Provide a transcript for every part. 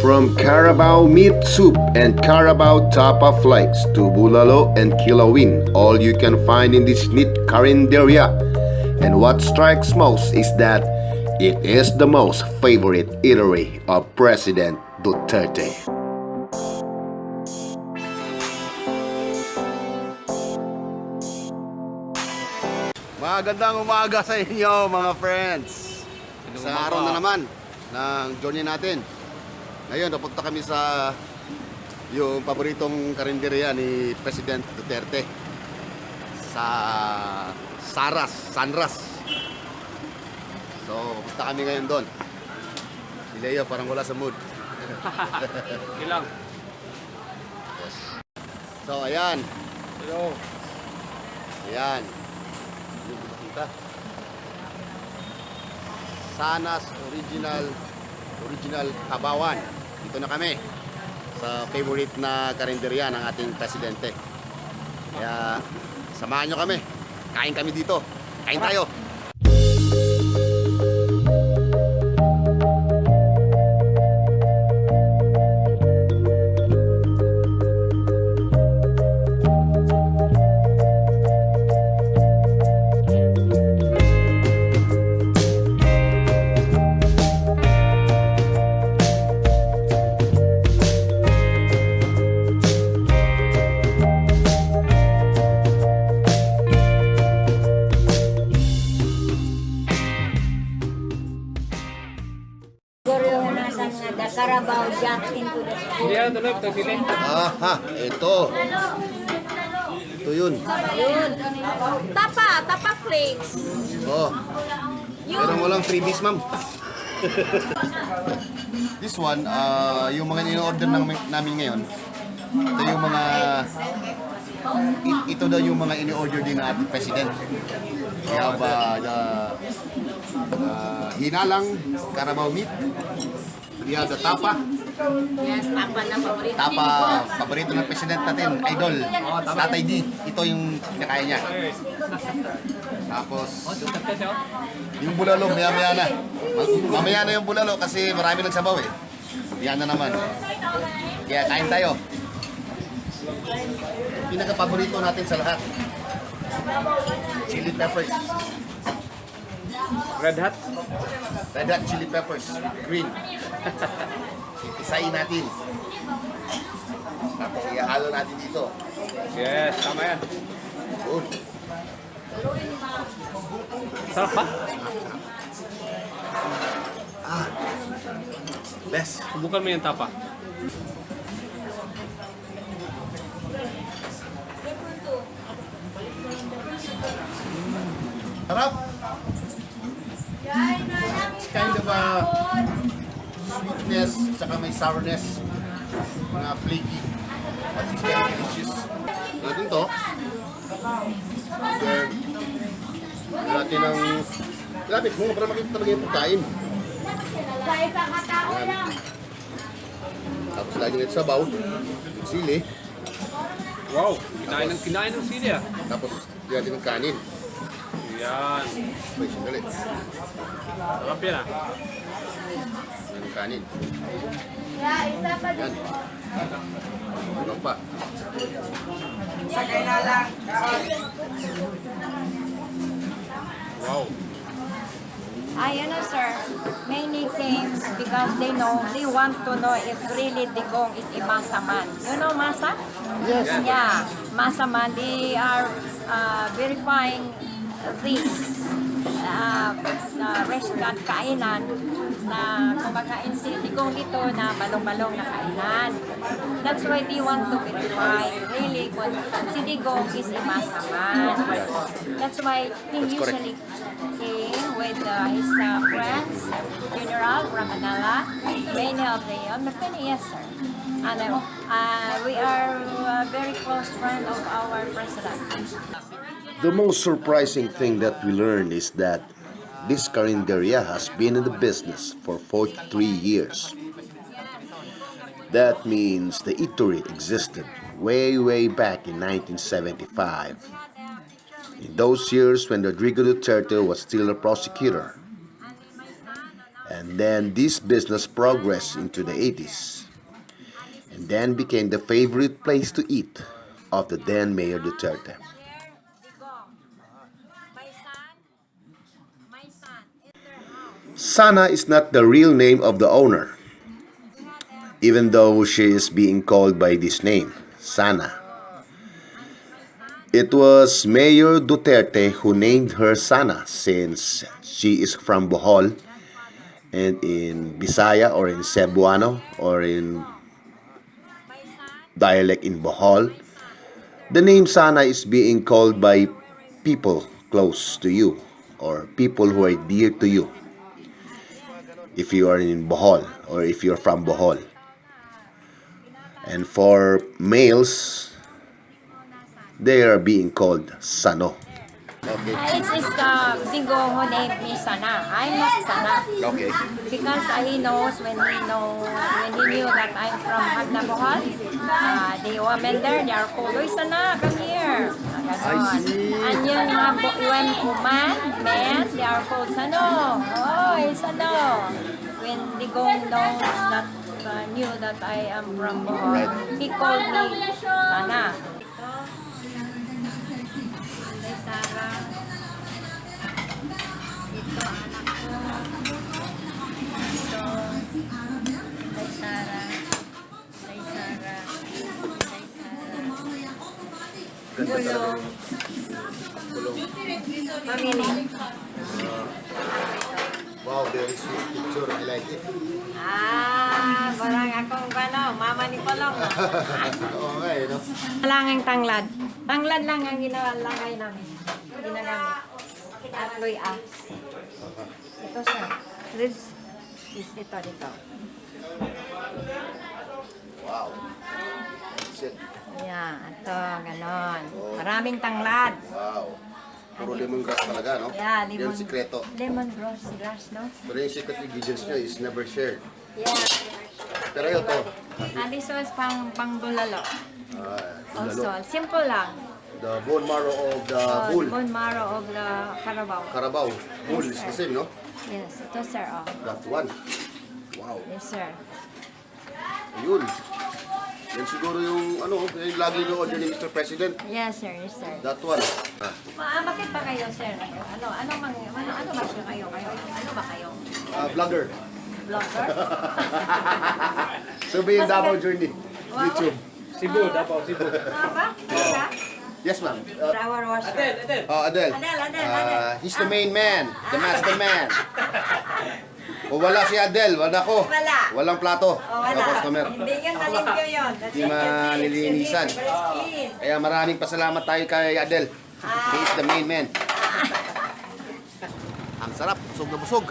From Carabao meat soup and Carabao tapa flakes to bulalo and kilawin, all you can find in this neat carinderia. And what strikes most is that it is the most favorite eatery of President Duterte. Magandang umaga sa inyo mga friends. Sa araw na naman ng journey natin. Ngayon, napunta kami sa yung paboritong karinderya ni President Duterte sa Saras, Sanras. So, punta kami ngayon doon. Si Leo parang wala sa mood. Ilang? So, ayan. Hello. Ayan. Makita. Sanas Original Original Kabawan. Dito na kami sa favorite na karinderya ng ating presidente. Kaya samahan nyo kami. Kain kami dito. Kain tayo. Aha, ito. Ito yun. Yun. Tapa, tapa flakes. Oh. Pero walang freebies, ma'am. This one, ah, yung mga in-order ng, namin ngayon, ito yung mga ito daw yung mga ini-order din ng ating president. Kaya ba the ah, hinalang Carabao meat, we have the tapa, Yes, tapa na paborito. tapa paborito ng president natin, idol, Tatay D. Ito yung kinakain niya. Tapos yung bulalo, maya-maya na. Ma- Mamaya na yung bulalo kasi marami nagsabaw eh. Yan na naman. Kaya kain tayo. Pinaka-paborito natin sa lahat. Chili peppers. Red Hat? Red hot chili peppers. Green. Isayin natin. Tapos ihalo natin dito. Yes, tama yan. Good. Sarap ba? Best. Subukan mo yung tapa. Sarap. It's kind of a sweetness, tsaka may sourness. Mga flaky. It's very delicious. Natin to. Then, natin ng... Lapit mo para makita talaga yung pagkain. Ayan. Tapos lagi nito sa bowl. Sili. Wow, kinain ng kinain ng sili ah. Tapos lagyan ng kanin. Yan. Wait, sandali. Sarap yan ah. Lagyan ng kanin. Yan. Ano pa? Wow. Ah, you know, sir, many came because they know, they want to know if really Digong is a Masaman. You know Masa? Yes. Yeah, Masaman. They are uh, verifying this uh, uh, restaurant kainan na kumakain si Digong dito na balong-balong na kainan. That's why they want to verify really kung si Digong is a Masaman. That's why he usually came with uh, his uh, friends, General from Manila, many of them, but many, yes, sir. And uh, uh, we are uh, very close friend of our president. The most surprising thing that we learned is that this carinderia has been in the business for 43 years. That means the eatery existed way, way back in 1975. In those years when Rodrigo Duterte was still a prosecutor. And Then this business progressed into the 80s and then became the favorite place to eat of the then Mayor Duterte. Sana is not the real name of the owner, even though she is being called by this name, Sana. It was Mayor Duterte who named her Sana since she is from Bohol and in Bisaya or in Cebuano or in dialect in Bohol. The name Sana is being called by people close to you or people who are dear to you if you are in Bohol or if you're from Bohol. And for males, they are being called Sano. Okay. It's it's uh, Bingo who named me Sana. I'm not Sana. Okay. Because uh, he knows when he know when he knew that I'm from Magna Bohol, uh, the women there, they are called, Uy, Sana, come here. Ganon. And yung mga woman, men, they are called Sano. Oh, Sano. When the gong knows that uh, knew that I am from Bohol, he called me Sana. Ito, Sarah. Ito, anak ko. Ito, kay Sarah. Kay Sarah. Kay Sarah. Gulong. Family. Wow, very sweet picture. I like it. Ah, parang akong ano, mama ni Palong. Oo nga eh, no? Langing tanglad. Tanglad lang ang ginalagay namin. Ginagamit. At Louis Axe. Ito sir. This, this dito, dito. Wow. That's it. Ayan, ito, ganon. Maraming tanglad. Wow. Puro lemongrass talaga, no? Yeah, lemon. ang sikreto. Lemon grass, grass, no? Pero yung secret ingredients nyo is never shared. Yeah. Pero yun to. And this was pang, pang bulalo. Ah, Also, lalo. simple lang. The bone marrow of the Oh, bull. bone marrow of the Carabao. Carabao. Bull is the same, no? Yes, ito sir, oh. That one. Wow. Yes, sir. Ayun. Yan siguro yung ano, yung lagi yung order ni Mr. President. Yes, sir, yes, sir. That one. Ah, Ma, bakit ba kayo, sir? Ano, ano, mang, ano, ano ba siya kayo? kayo? Ano ba kayo? ah, vlogger. Vlogger? So ba yung Davao journey? Wow. YouTube. Cebu, Davao, Cebu. Ano ba? Ano Yes, ma'am. Uh, Our washer. Adel, Adel. oh, Adel. Adel, Adel, Ah, Adel. he's the main man. The master man. O wala si Adel, wala ko. Wala. Walang plato. Oh, wala. Customer. Hindi yun, nalimpyo yun. That's Di it, that's it. malilinisan. Kaya maraming pasalamat tayo kay Adel. He is the main man. Ang sarap, busog na busog.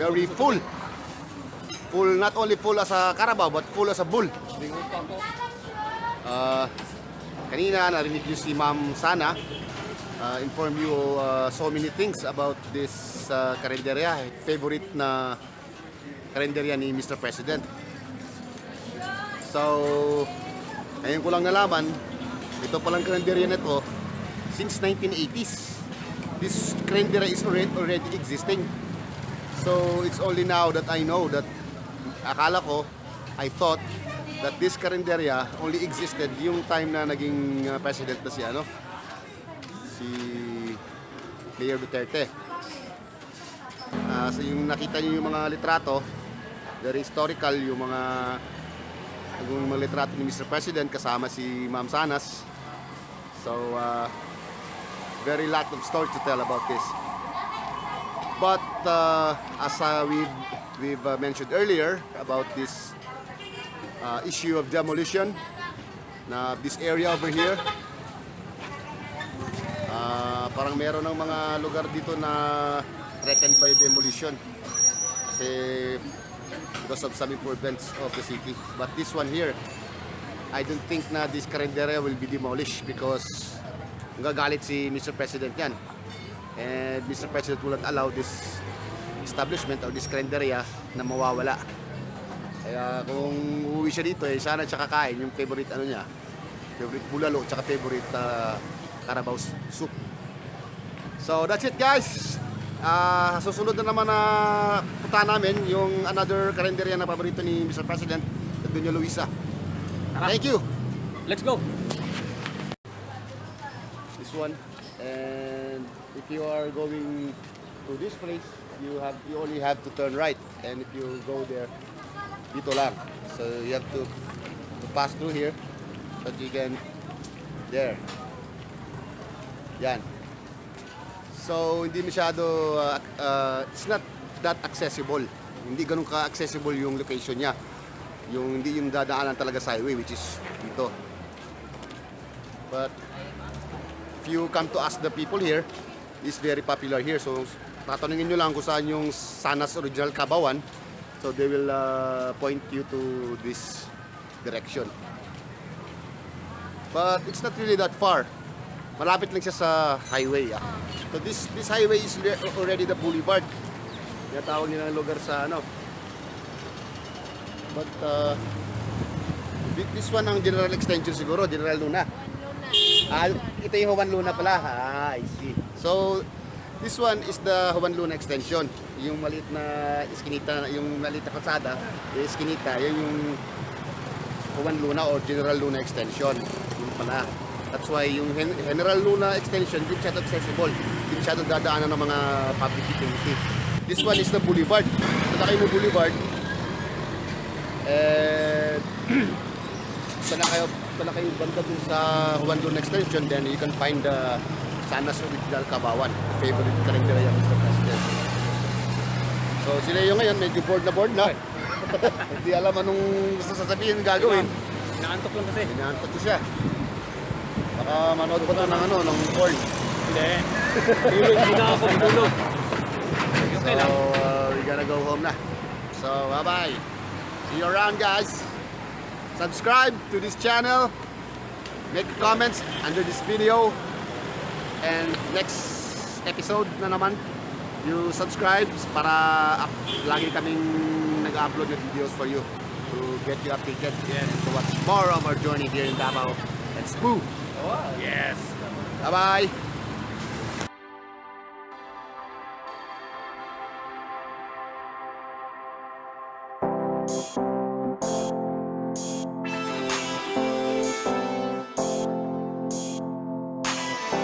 Very full. Full, not only full as a Carabao, but full as a bull. Uh, kanina, narinig niyo si Ma'am Sana uh, inform you uh, so many things about this uh, karinderya. Favorite na karinderya ni Mr. President. So, ngayon ko lang nalaman, ito palang karinderya na ito, since 1980s. This karinderya is already, already existing. So, it's only now that I know that akala ko, I thought that this karinderya only existed yung time na naging uh, president na si ano, si Mayor Duterte. Ah, so yung nakita niyo yung mga litrato, very historical yung mga yung mga litrato ni Mr. President kasama si Ma'am Sanas. So uh, very lot of stories to tell about this. But uh, as uh, we've, we've uh, mentioned earlier about this uh, issue of demolition na this area over here Ah, parang meron ng mga lugar dito na threatened by demolition. Kasi because of some improvements of the city. But this one here, I don't think na this karinderya will be demolished because gagalit si Mr. President yan. And Mr. President will not allow this establishment or this karinderya na mawawala. Kaya kung uuwi siya dito, eh, sana siya kakain yung favorite ano niya, favorite bulalo, tsaka favorite uh, Carabao soup. So that's it guys. Ah, susunod na naman na punta namin yung another karinderya na paborito ni Mr. President, Doña Luisa. Thank you. Let's go! This one. And if you are going to this place, you have you only have to turn right. And if you go there, dito lang. So you have to, to pass through here, but you can there. Yan. So hindi masyado uh, uh, it's not that accessible. Hindi ganun ka-accessible yung location niya. Yung hindi yung dadaanan talaga sa highway which is dito. But if you come to ask the people here, it's very popular here. So, tatanungin nyo lang kung saan yung Sanas Original Kabawan. So, they will uh, point you to this direction. But it's not really that far. Malapit lang siya sa highway. Ah. So, this this highway is already the boulevard. Tinatawag nila ng lugar sa ano. But, uh, thi- this one ang general extension siguro, General Luna. Ah, ito yung Juan Luna pala. Ah, I see. So, this one is the Juan Luna extension. Yung maliit na iskinita, yung maliit na kalsada, yung iskinita, yun yung Juan Luna or General Luna extension. Yun pala. That's why yung Gen- General Luna extension, hindi siya accessible. Hindi siya dadaanan ng mga public utility. This one is the boulevard. Talakay mo boulevard. And sana kayo pala kayo banda dun sa Juan Luna Extension, then you can find the Sanas Original Kabawan, favorite karinderya ng Mr. President. So sila yung ngayon, medyo bored na bored na. Hindi alam anong gusto sasabihin gagawin. Inaantok lang kasi. Inaantok ko siya. Baka manood ko to ng ano, ng porn. Hindi. Tulog, hindi na ako tulog. So uh, we gotta go home na. So bye bye. See you around guys. Subscribe to this channel. Make comments under this video. And next episode na naman, you subscribe para up, lagi kaming nag-upload ng videos for you to get you updated and to watch more of our journey here in Davao. Let's move! Yes. Bye-bye!